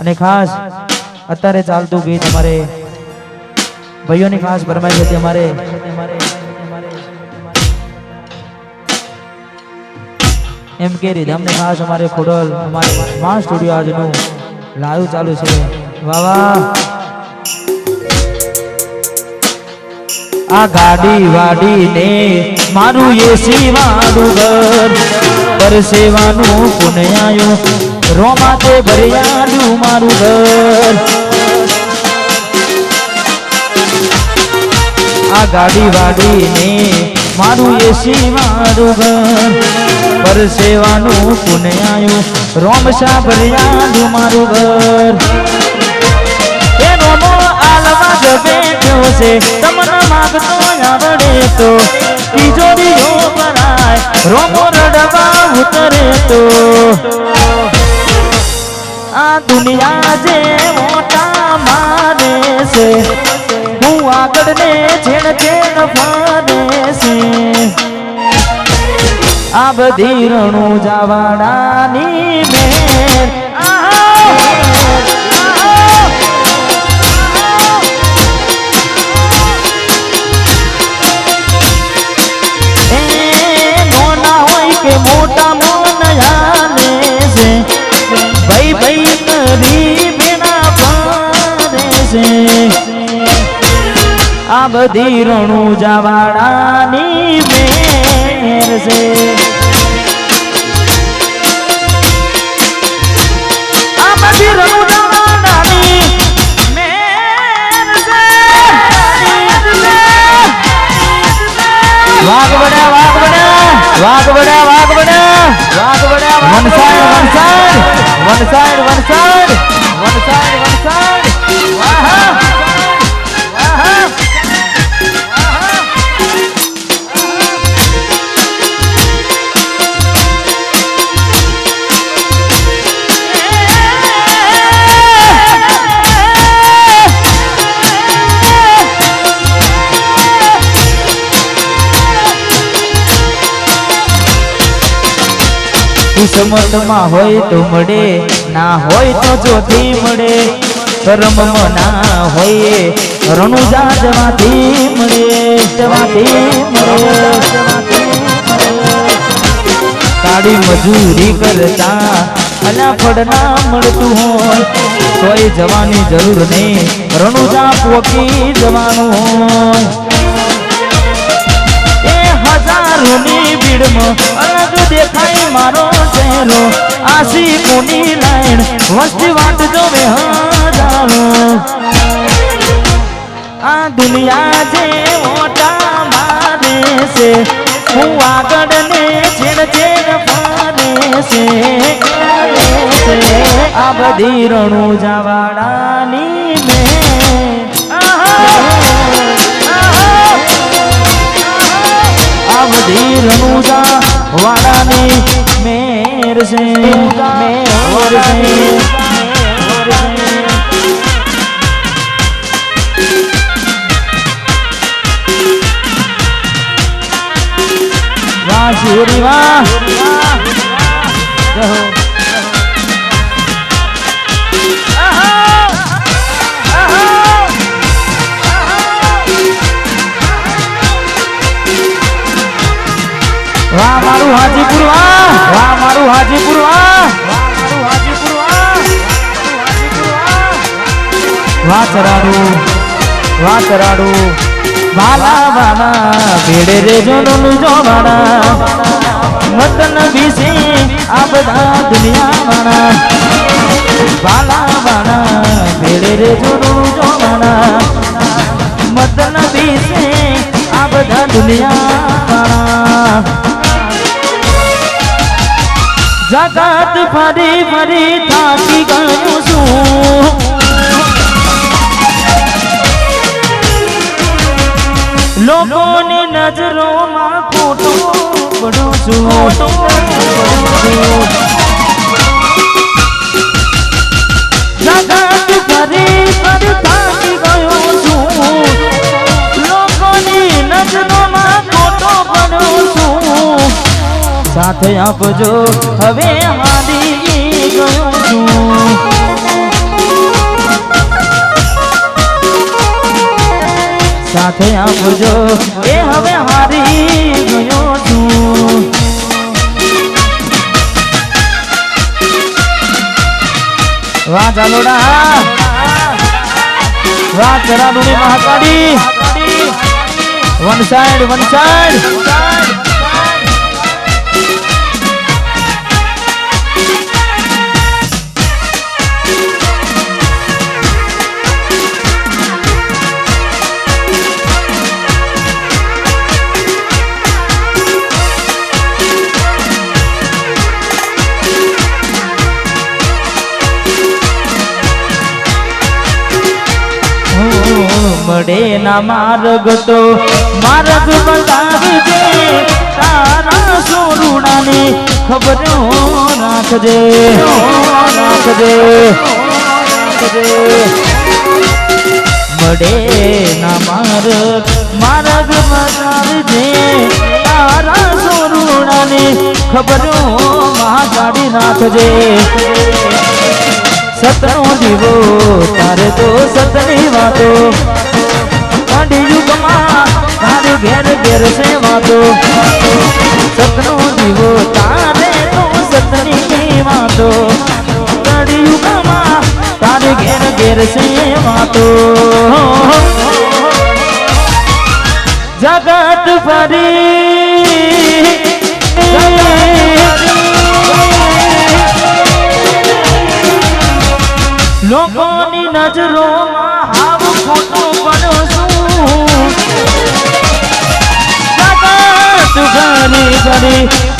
અને ખાસ અત્યારે ચાલતું ગીત અમારે ભાઈઓની ખાસ ફરમાઈ હતી અમારે. એમ કે રીધમને ખાસ અમારે ખોડલ, અમારે મા સ્ટુડિયો આજનું લાઈવ ચાલુ છે. વાહ આ ગાડી વાડીને મારું એસી વાળું ઘર પરસેવાનું પુનયાયું રોમાતે ભર્યાડું મારું ઘર. આ ગાડી વાડીને મારું એસી મારું ઘર. પરસેવાનું આવ્યું રોમશા ભર્યાડું મારું ઘર. છે, તમને માગતો આવડે તો. તિજોરીઓ ભરાય, રોમો રડવા ઉતરે તો. આ દુનિયા જે મોટા મારે છે, હું આગળ ને છેડ છેડ ફાને છે આ બધી રણું જવાડાની મેર, આહા! બધી રણું જવાડાની મેર છે. આ બધી રણું વાઘ બન્યા વાઘ બન્યા વાઘ બન્યા વાઘ બન્યા વાઘ બન્યા one side one side one side કિસ્મતમાં હોય તો ના હોય તો ચોથી મળે. કર્મમાં ના હોય રણુજા જવાથી મળે જવાથી મળે. કાળી મજૂરી કરતા અલા ફળ ના મળતું હોય, તોય જવાની જરૂર નહીં. રણુજા પોકી જવાનું હોય. હજારોની ભીડમાં અલગ દેખાય મારો ચહેરો આસી કોની લાઈન વસ્તી વાટ જોવે હજારો આ દુનિયા જે મોટા મારે છે, હું આગળ ને છેડ છેડ ફરે છે આ બધી રણુ જવાડાની મેં. આ બધી રણુજા વાડાની મેર છે મેર છે વાહ વાહ જય હો. આહા! આહા! વાહ મારું હાજીપુર વાહ વાહ મારું હાજીપુર વાહ ચરાડુ વાહ ચરાડુ વાલા વાલા, ભેડે રે જોનું જોવાના. મતન બીસી આ બધા દુનિયા વાળા વાલા વાલા, ભેડે રે જોનું જોવાના. મતન દુનિયા જગત ફરી ફરી થાકી ગયું છું. લોકોની નજરોમાં ખોટું પડું છું. જગત ફરી ફરી થાકી ગયો છું. લોકોની નજરોમાં ખોટો પડું છું. સાથે આપજો. હવે હારી ગયો છું સાથે આપજો. એ હવે હારી ગયો છું વાહ ચાલોડા વન સાઈડ વન સાઈડ. મળે ના માર્ગ તો. માર્ગ બતાવજે તારા સોરુણાની. ખબર રાખજે રાખજે મળે ના માર્ગ માર્ગ બતાવજે તારા સોરુણાની. ખબર મહાકાળી રાખજે. સતનો દીવો તારે તો સતની વાતો. કાઢી યુગમાં તારે ઘેર ઘેર છે વાતો સતનો દીવો તારે તો સતની વાતો કાઢી યુગમાં તારે ઘેર ઘેર જગત ફરી લોકોની નજરોમાં હાવ ખોટું પડું છું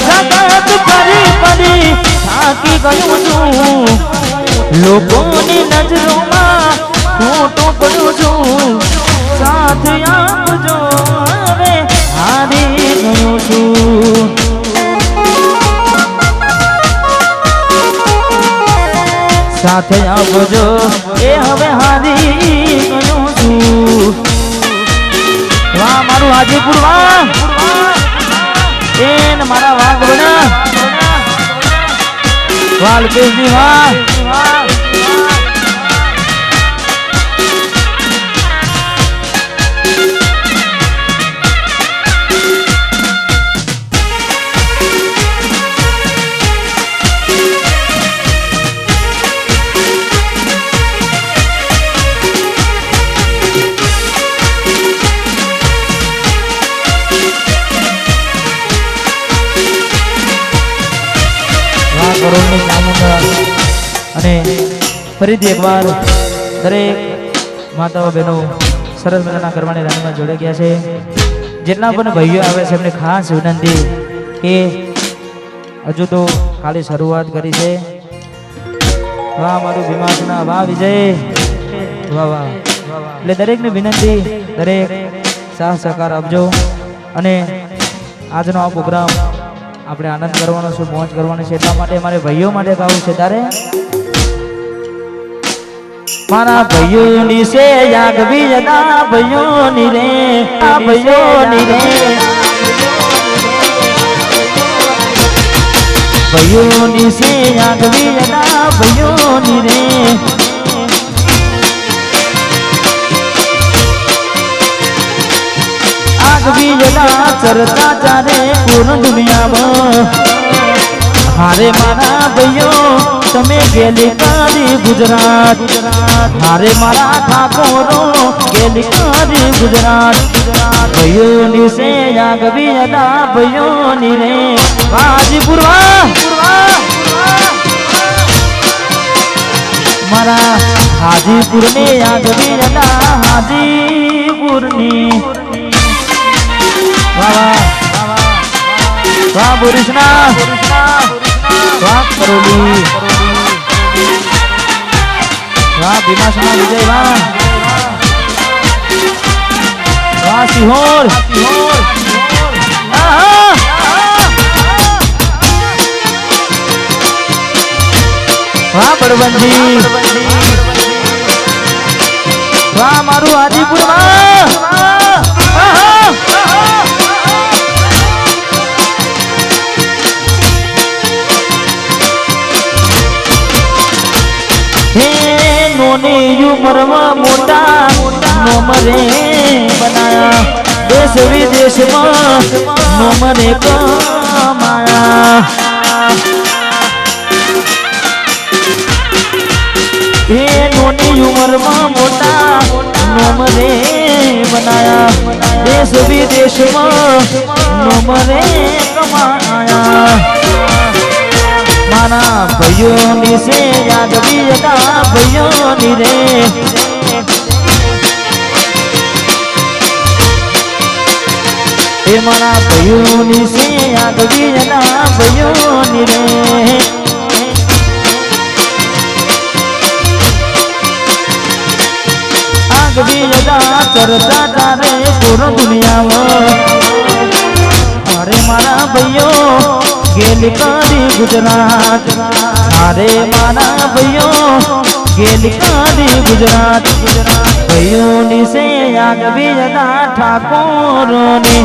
જગત ફરી ફરી લોકોની નજરોમાં ખોટું પડું છું. સાથ આપજો, હવે હારી ગયો છું. સાથે આપજો, એ હવે હારી હાજીપુર વાહ એ ને મારા વાઘ બના વાહ અલ્પેશજી વાહ કરોડની ચામુંડા અને ફરીથી એકવાર દરેક માતાઓ બહેનો સરસ મજાના કરવાની રાણીમાં જોડાઈ ગયા છે. જેટલા પણ ભાઈઓ આવે છે, એમને ખાસ વિનંતી કે હજુ તો ખાલી શરૂઆત કરી છે. વાહ, મારું ભીમાસના વાહ, વિજય. વાહ વાહ. એટલે દરેકને વિનંતી, દરેક સાહ સહકાર આપજો. અને આજનો આ પ્રોગ્રામ આપણે આનંદ કરવાનો છે, મોજ કરવાની છે. એટલા માટે મારે ભાઈઓ માટે ગાવું છે તારે. મારા ભાઈઓની છે યાગવી જતા ભાઈઓની રે, આ ભાઈઓની રે. ભાઈઓની છે યાગવી ભાઈઓ ની રે. આગવી જતા ચરતા ચારે પૂર્ણ દુનિયામાં. હારે મારા ભાઈઓ, તમે ગેલી કારી ગુજરાત. હારે મારા ઠાકોરો, ગેલી કારી ગુજરાત. ભાઈઓની સે આગવી અદા ભાઈઓની રે. હાજીપુર મારા હાજીપુર ને આગવી અદા હાજીપુરની વાહ વાહ વાહ હાજીપુર નોની ઉંમરમાં મોટા નોમરે બનાયા. દેશ વિદેશમાં નોમરે કમાયા. એ નોની ઉંમરમાં મોટા નોમરે બનાયા. દેશ વિદેશમાં નોમરે કમાયા. મારા ભાઈઓની છે યાદ બીજા ભાઈઓની રે. એ મારા ભાઈઓની છે યાદ બીજા ભાઈઓની રે. આગ બીજા ચરતા તારે પૂરો દુનિયામાં. અરે મારા ભાઈઓ ગેલી કાઢી ગુજરાત અરે મારા ભાઈઓ ગેલી કાઢી ગુજરાત ભાઈઓની સે આગવી જતા ઠાકોરોની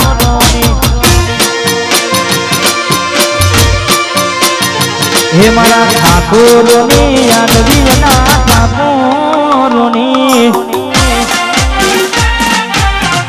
હે મારા ઠાકોરોની આગવી ઠાકોરોની